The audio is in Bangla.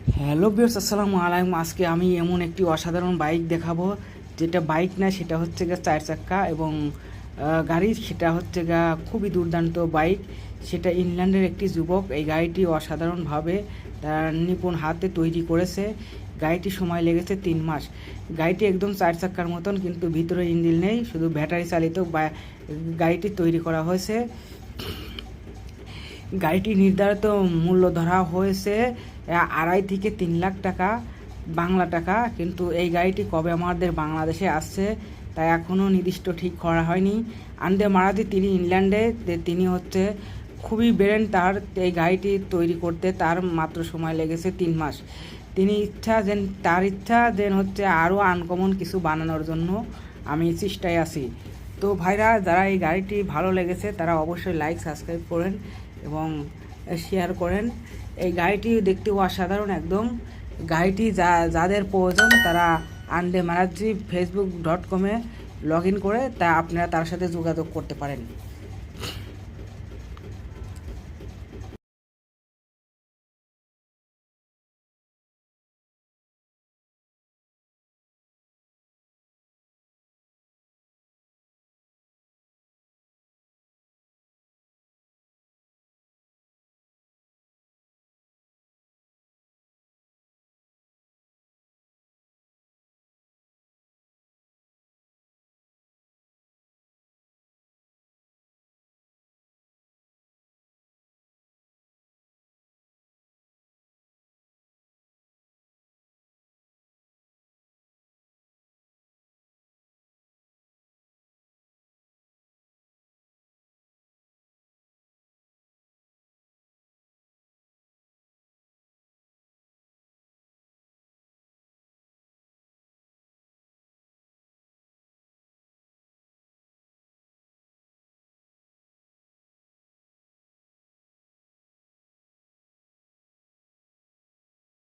হ্যালো বিয়ার্স আসসালামু আলাইকুম। আজকে আমি এমন একটি অসাধারণ বাইক দেখাবো, যেটা বাইক না, সেটা হচ্ছে গা চার চাক্কা এবং গাড়ি, সেটা হচ্ছে গা খুবই দুর্দান্ত বাইক। সেটা ইংল্যান্ডের একটি যুবক, এই গাড়িটি অসাধারণভাবে তার নিপুণ হাতে তৈরি করেছে। গাড়িটি সময় লেগেছে তিন মাস। গাড়িটি একদম চার চাক্কার মতন, কিন্তু ভিতরে ইঞ্জিন নেই, শুধু ব্যাটারি চালিত গাড়িটি তৈরি করা হয়েছে। গাড়িটি নির্ধারিত মূল্য ধরা হয়েছে আড়াই থেকে তিন লাখ টাকা, বাংলা টাকা। কিন্তু এই গাড়িটি কবে আমাদের বাংলাদেশে আসছে তা এখনও নির্দিষ্ট ঠিক করা হয়নি। আন্দে মারাতি তিনি ইংল্যান্ডে তিনি হচ্ছে খুবই বেরেন তার এই গাড়িটি তৈরি করতে তার মাত্র সময় লেগেছে তিন মাস। তিনি ইচ্ছা যেন, তার ইচ্ছা যেন হচ্ছে আরও আনকমন কিছু বানানোর জন্য আমি চেষ্টায় আছি। তো ভাইরা, যারা এই গাড়িটি ভালো লেগেছে, তারা অবশ্যই লাইক সাবস্ক্রাইব করেন। এবং শেয়ার করেন। এই গাড়িটি দেখতে অসাধারণ একদম। গাড়িটি যা, যাদের প্রয়োজন তারা আন্ডে মারাজি ফেসবুক ডট কমে লগ ইন করে তা আপনারা তার সাথে যোগাযোগ করতে পারেন।